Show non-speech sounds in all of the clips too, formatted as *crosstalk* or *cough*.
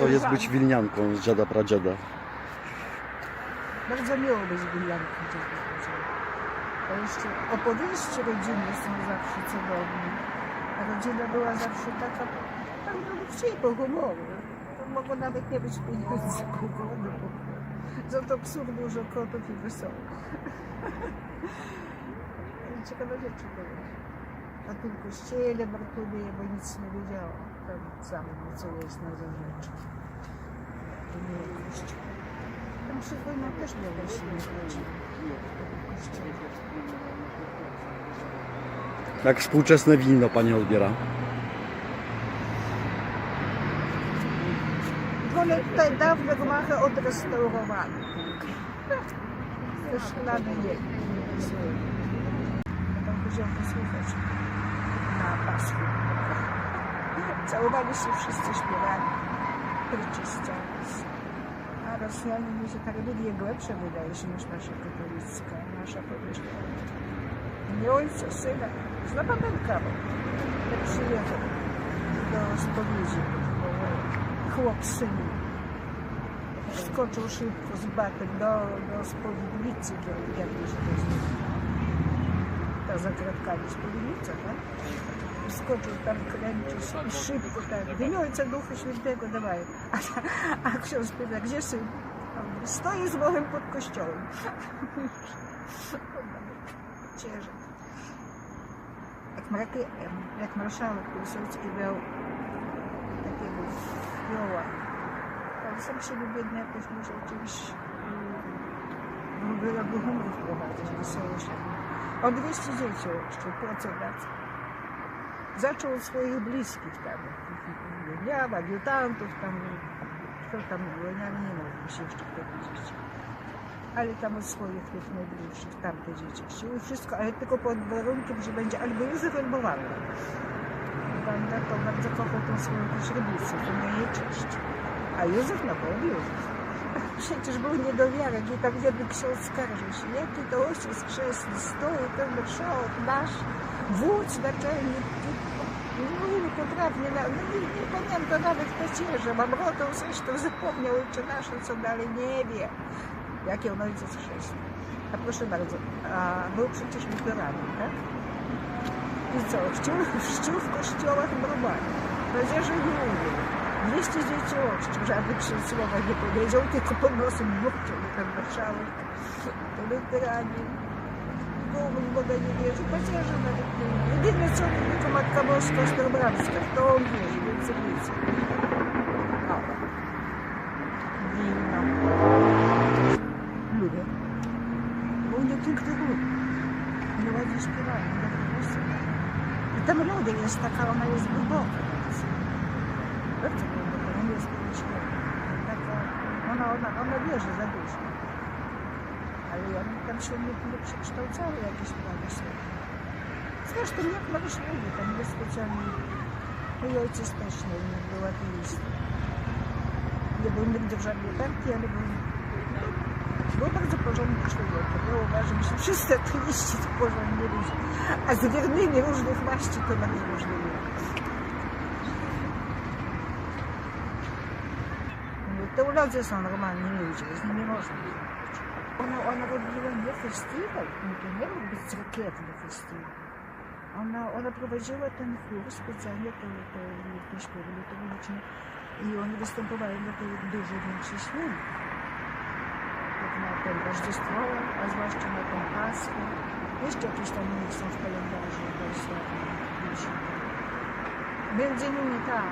to jest być wilnianką z dziada pradziada? Bardzo miło być Williamką To jeszcze opowieści rodzinne są zawsze cudowne. A rodzina była zawsze taka, tam chcieli po humoru. To mogło nawet nie być pieniędzy, *laughs* głodu. Za to psów dużo, kotów i. *laughs* Ale Ciekawe rzeczy były. A tu w kościele Bartłowie, bo nic nie wiedziałam. Sam co jest na rzeczy. To nie. Tam też miała się nie chodzi. Jak współczesne wino pani odbiera? Wolę te dawne gmachy odrestaurowane. Te szklane nie. Tam chodziłam posłuchać na Paschę. Całowali się wszyscy śpiewali. Pryczyścianis. A Rosjanie mi się ta religia głębsza wydaje się niż nasza katolicka, nasza powieść. Nie ojca, syna. Zna pamiętam, jak przyjechał do spowiedzi. Chłop syn wskoczył szybko z batem do, do spowiednicy, do jakiejś to jest, ta za kratkami spowiednica, tak? Wskoczył tam, kręcił się i szybko tak, w imię Ojca Ducha Świętego dawaj. A, a ksiądz pyta, gdzie syn? A on mówi, Stoi z Bogiem pod kościołem. Cieszę. Jak, maraki, jak marszałek Piłsudski miał takiego fioła, ale sam siebie biedny jakoś musiał czymś mm, w ogóle do humoru wprowadzić, wesołość. On 200 dzieci oszczędził, procenat. Zaczął od swoich bliskich tam, ja, adiutantów tam, kto tam ja nie mogę się jeszcze powiedzieć. Ale tam od swoich tych najbliższych, tamte dzieci chciał i wszystko, ale tylko pod warunkiem, że będzie albo Józef, albo Wanda. Wanda to bardzo kochał tą swoją pośrednicę, to na jej cześć. A Józef na pewno Józef. *laughs* Przecież był niedowiarek i tam jeden ksiądz skarżył się, jaki to ojciec chrzestny, stoi ten marszałek nasz, wódz naczelnik, no nie potrafi, nie, no nie, nie pamiętam nawet pacierza, mam rotę zresztą zapomniał czy nasze, co dalej, nie wie, jaki on ojciec chrzestny. A proszę bardzo, a był przecież luteranem, tak? I co, chrzcił, chrzcił w kościołach normalnie. Pacierze nie mówił. 200 dzieci oszczędził, żadnych słowa nie powiedział, tylko pod nosem mówczył ten marszałek. To luteranin. Bóg w Boga nie wierzy, pacierze nawet nie mówią. Jedyne co mówi to Matka Boska Starobramska, to on wierzy, więc nic. O. Wino. Lubię. Bo u nie piękny głód. Nie ładnie śpiewają. I ta melodia jest taka, ona jest głęboka. bardzo. Głęboka, nie jest pomyślna. Taka, ona, ona, ona za dużo. Ale ja tam się nie, nie przekształcały jakieś prawie sobie. Zresztą jak Maryś mówi, tam nie specjalnie. Mój ojciec też nie, nie był ateistą. Nie był nigdy w żadnej partii, ale był, był bardzo porządnym człowiekiem. Ja uważam, że wszyscy ateiści to porządni ludzie. A z wiernymi różnych maści to bardzo różnymi. No, Teolodzy są normalni ludzie, z nimi można rozmawiać. Ona, ona robiła nie festiwal, ona, ona prowadziła ten chór specjalnie, to, to te szkoły liturgiczne i oni występowali na tej dużo większej święta. Na ten Rożdżestwo, a zwłaszcza na tą Paskę. Jeszcze jakieś tam inne są w kalendarzu, to jest Między innymi ta,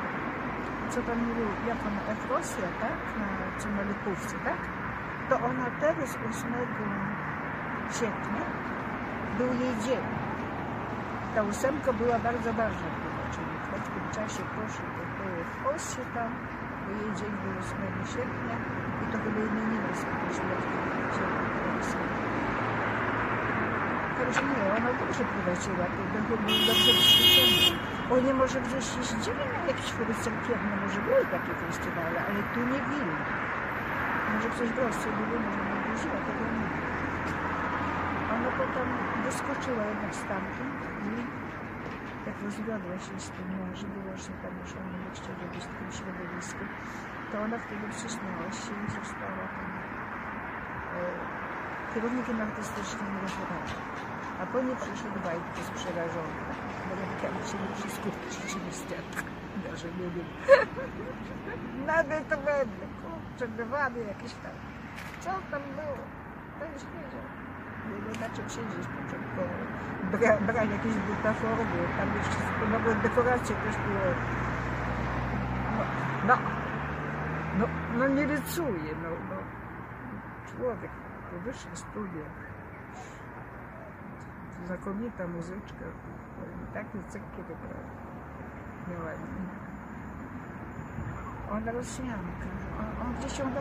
co pan mówił, jak ona, Efrosja, tak? Na, co na Lipówce, tak? To ona teraz 8 sierpnia był jej dzień. Ta ósemka była bardzo ważna czyli w tym czasie poszli do tej Osie tam, bo jej dzień był 8 sierpnia i to chyba imieniny sobie świadki Także nie, ona dobrze prowadziła, to był dobrze wyświecony. Oni może gdzieś zdziwili na jakieś chóry cerkiewne, może były takie festiwale, ale tu nie Wilno. Może coś w Rosji było, może nie wierzyła, tego nie wiem. Potem wyskoczyła jednak stamtąd i jak rozwiodła się z tym że tam już oni nie chcieli być w tym środowisku, to ona wtedy przyśmiała się i została tam e, kierownikiem artystycznym restauracji. A po niej przyszedł Wajtkus przerażony. Bo rękami się nie wszystkie rzeczywiste, że nie wiem. Nagle to będę, kurczę, dywany jakieś tam. Co tam było? To już wiedział. Nie na czym siedzieć początkowo. Bra, brać jakieś butafory, tam jeszcze nowe dekoracje też były. No, no, no, no nie rysuje, no, no. Człowiek po wyższych studiach. Znakomita muzyczka. Takie cekkie wybrała. Miała. Ona Rosjanka. On, on gdzieś ją